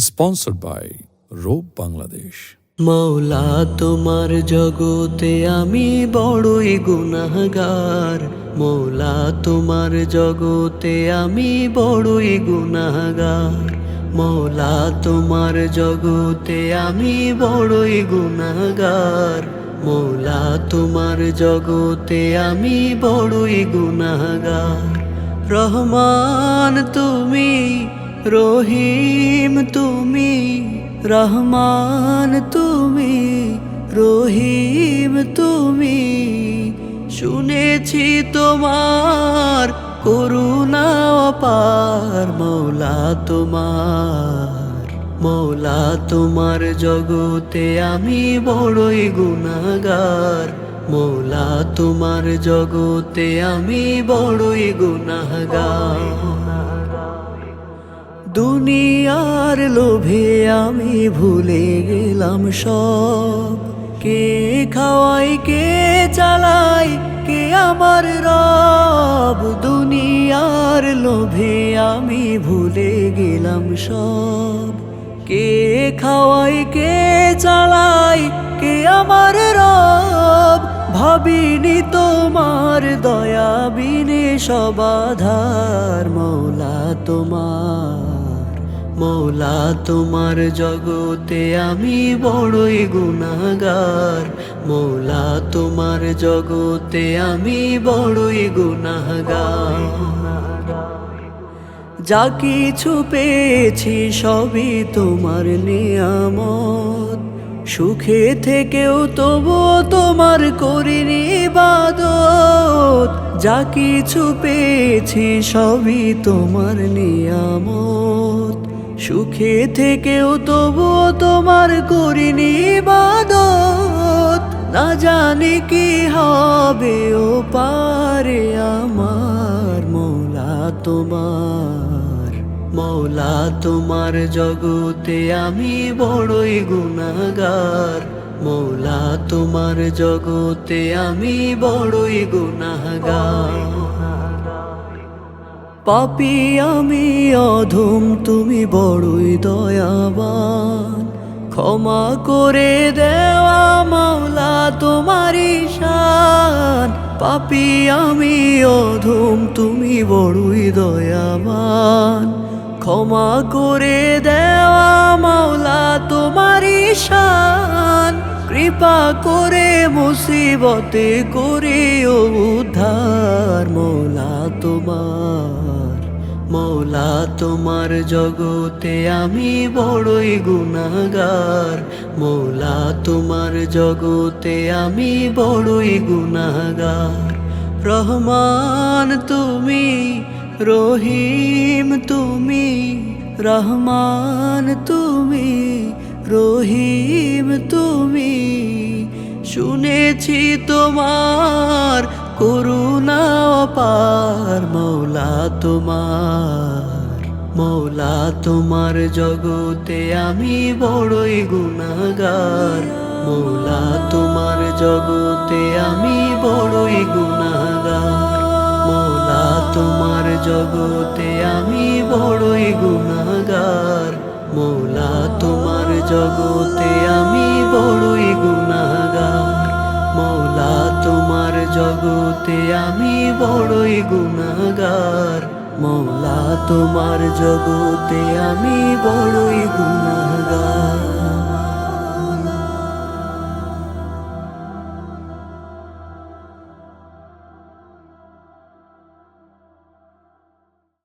sponsored by Rope Bangladesh. মৌলা, তোমার জগতে আমি বড়ই গুনাহগার। মৌলা, তোমার জগতে আমি বড়ই গুনাহগার। মৌলা, তোমার জগতে আমি বড়ই গুনাহগার। মৌলা, তোমার জগতে আমি বড়ই গুনাহগার। রহমান, তুমি রহিম তুমি, রহমান তুমি, রহিম তুমি। শুনেছি তোমার করুণা অপার, মৌলা তোমার মৌলা তোমার জগতে আমি বড়ই গুণাগার। মৌলা তোমার জগতে আমি বড়ই গুনাহগার দুনিয়ার লোভে আমি ভুলে গেলাম সব। কে খাওয়াই, কে চালাই, কে আমার রব। দুনিয়ার লোভে আমি ভুলে গেলাম সব। কে খাওয়াই, কে চালাই, কে আমার রব। ভাবিনি তোমার দয়া, বিনে সবাধার মৌলা তোমার মৌলা, তোমার জগতে আমি বড়ই গুনাহগার মৌলা, তোমার জগতে আমি বড়ই গুনাহগার যা কিছু পেয়েছি সবই তোমার নিয়ামত। সুখে থেকেও তবু তোমার করিনি বাদত যা কিছু পেয়েছি সবই তোমার নিয়ামত। সুখে থেকেও তবু তোমার করিনি বাদত না জানি কি হবে ও পারে আমার, মৌলা তোমার মৌলা তোমার জগতে আমি বড়ই গুণাগার মৌলা তোমার জগতে আমি বড়ই গুনাহগার পাপি আমি অধম, তুমি বড়ই দয়াবান। ক্ষমা করে দেওয়া মাওলা তোমারই শান। পাপি আমি অধম, তুমি বড়ই দয়াবান। ক্ষমা করে দেওয়া মাওলা তোমারই শান। কৃপা করে মুসিবতে করে মৌলা তোমার জগতে আমি বড়ই গুনাহগার। মৌলা, তোমার জগতে আমি বড়ই গুনাহগার। রহমান তুমি, রহিম তুমি, রহমান তুমি, রহিম তুমি। শুনেছি তোমার করুণা অপার তোমার মৌলা, তোমার জগতে আমি বড়ই গুনাহগার মৌলা, তোমার জগতে আমি বড়ই গুনাহগার মৌলা, তোমার জগতে আমি বড়ই গুনাহগার মৌলা, তোমার জগতে আমি পথে আমি বড়ই গুণাগার। মৌলা তোমার জগতে আমি বড়ই গুণাগার।